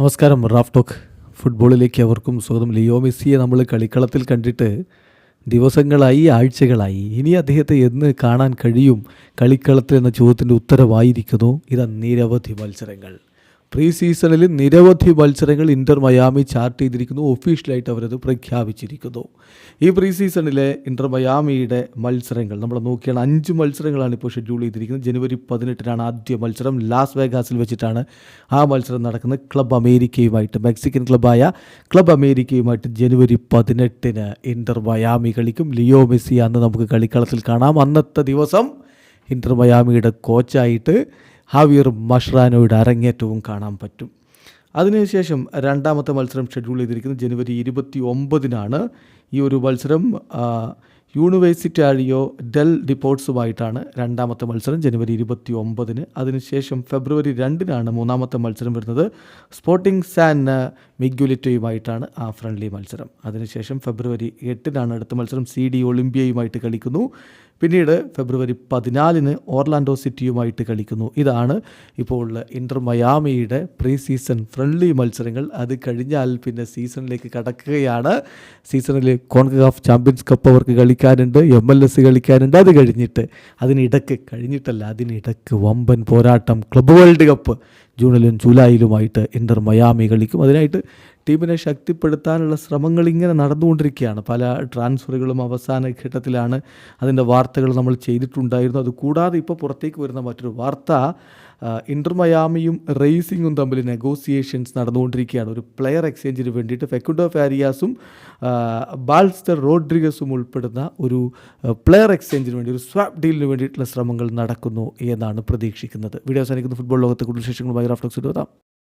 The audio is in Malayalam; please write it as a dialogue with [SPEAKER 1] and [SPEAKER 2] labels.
[SPEAKER 1] നമസ്കാരം. റാഫ് ടോക്ക് ഫുട്ബോളിലേക്ക് അവർക്കും സ്വാഗതം. ലിയോ മെസ്സിയെ നമ്മൾ കളിക്കളത്തിൽ കണ്ടിട്ട് ദിവസങ്ങളായി ആഴ്ചകളായി. ഇനി അദ്ദേഹത്തെ എന്ന് കാണാൻ കഴിയും കളിക്കളത്തിൽ എന്ന ചോദ്യത്തിന്റെ ഉത്തരവായിരിക്കുന്നു. ഇതാ നിരവധി മത്സരങ്ങൾ. പ്രീ സീസണിൽ നിരവധി മത്സരങ്ങൾ ഇന്റർ മയാമി ചാർട്ട് ചെയ്തിരിക്കുന്നു. ഒഫീഷ്യലായിട്ട് അവരത് പ്രഖ്യാപിച്ചിരിക്കുന്നു. ഈ പ്രീ സീസണിലെ ഇന്റർ മയാമിയുടെ മത്സരങ്ങൾ നമ്മൾ നോക്കിയാണ്. അഞ്ച് മത്സരങ്ങളാണ് ഇപ്പോൾ ഷെഡ്യൂൾ ചെയ്തിരിക്കുന്നത്. ജനുവരി പതിനെട്ടിനാണ് ആദ്യ മത്സരം. ലാസ് വേഗാസിൽ വെച്ചിട്ടാണ് ആ മത്സരം നടക്കുന്നത്. ക്ലബ് അമേരിക്കയുമായിട്ട് മെക്സിക്കൻ ക്ലബായ ക്ലബ് അമേരിക്കയുമായിട്ട് ജനുവരി പതിനെട്ടിന് ഇന്റർ മയാമി കളിക്കും. ലിയോ മെസ്സി അന്ന് നമുക്ക് കളിക്കളത്തിൽ കാണാം. അന്നത്തെ ദിവസം ഇന്റർ മയാമിയുടെ കോച്ചായിട്ട് ഹാവിയർ മഷ്റാനോയുടെ അരങ്ങേറ്റവും കാണാൻ പറ്റും. അതിനുശേഷം രണ്ടാമത്തെ മത്സരം ഷെഡ്യൂൾ ചെയ്തിരിക്കുന്നത് ജനുവരി ഇരുപത്തി ഒമ്പതിനാണ് ഈ ഒരു മത്സരം യൂണിവേഴ്സിറ്റി ആഴിയോ ഡെൽ ഡിപ്പോർട്സുമായിട്ടാണ് രണ്ടാമത്തെ മത്സരം ജനുവരി ഇരുപത്തി ഒമ്പതിന് അതിനുശേഷം ഫെബ്രുവരി രണ്ടിനാണ് മൂന്നാമത്തെ മത്സരം വരുന്നത്. സ്പോർട്ടിംഗ് സാൻ മിഗ്യുലിറ്റോയുമായിട്ടാണ് ആ ഫ്രണ്ട്ലി മത്സരം. അതിനുശേഷം ഫെബ്രുവരി എട്ടിനാണ് അടുത്ത മത്സരം. സി ഡി ഒളിമ്പിയയുമായിട്ട് കളിക്കുന്നു. പിന്നീട് ഫെബ്രുവരി പതിനാലിന് ഓർലാൻഡോ സിറ്റിയുമായിട്ട് കളിക്കുന്നു. ഇതാണ് ഇപ്പോൾ ഇന്റർ മയാമിയുടെ പ്രീ സീസൺ ഫ്രണ്ട്ലി മത്സരങ്ങൾ. അത് കഴിഞ്ഞാൽ പിന്നെ സീസണിലേക്ക് കടക്കുകയാണ്. സീസണിൽ കോൺഗാഫ് ചാമ്പ്യൻസ് കപ്പ് അവർക്ക് കളിക്കാനുണ്ട്. എം എൽ എസ് കളിക്കാനുണ്ട്. അത് കഴിഞ്ഞിട്ട് അതിനിടക്ക് കഴിഞ്ഞിട്ടല്ല അതിനിടക്ക് വമ്പൻ പോരാട്ടം ക്ലബ് വേൾഡ് കപ്പ് ജൂണിലും ജൂലൈയിലുമായിട്ട് ഇന്റർ മയാമി കളിക്കും. അതിനായിട്ട് ടീമിനെ ശക്തിപ്പെടുത്താനുള്ള ശ്രമങ്ങൾ ഇങ്ങനെ നടന്നുകൊണ്ടിരിക്കുകയാണ്. പല ട്രാൻസ്ഫറുകളും അവസാന ഘട്ടത്തിലാണ് അതിന്റെ വാർത്തകൾ നമ്മൾ ചെയ്തിട്ടുണ്ടായിരുന്നു അതുകൂടാതെ ഇപ്പോൾ പുറത്തേക്ക് വരുന്ന മറ്റൊരു വാർത്ത ഇന്റർ മയാമിയും റേസിങ്ങും തമ്മിൽ നെഗോസിയേഷൻസ് നടന്നുകൊണ്ടിരിക്കുകയാണ്. ഒരു പ്ലെയർ എക്സ്ചേഞ്ചിന് വേണ്ടിയിട്ട് ഫെക്കുഡോ ഫാരിയാസും ബാൽസ്റ്റർ റോഡ്രിഗസും ഉൾപ്പെടുന്ന ഒരു പ്ലെയർ എക്സ്ചേഞ്ചിന് വേണ്ടി ഒരു സ്വാപ് ഡീലിന് വേണ്ടിയിട്ടുള്ള ശ്രമങ്ങൾ നടക്കുന്നു എന്നാണ് പ്രതീക്ഷിക്കുന്നത്. വീഡിയോ അവസാനിക്കുന്ന. ഫുട്ബോൾ ലോകത്തെ കൂടുതൽ വിശേഷങ്ങളുമായി Minecraft-Xyloda.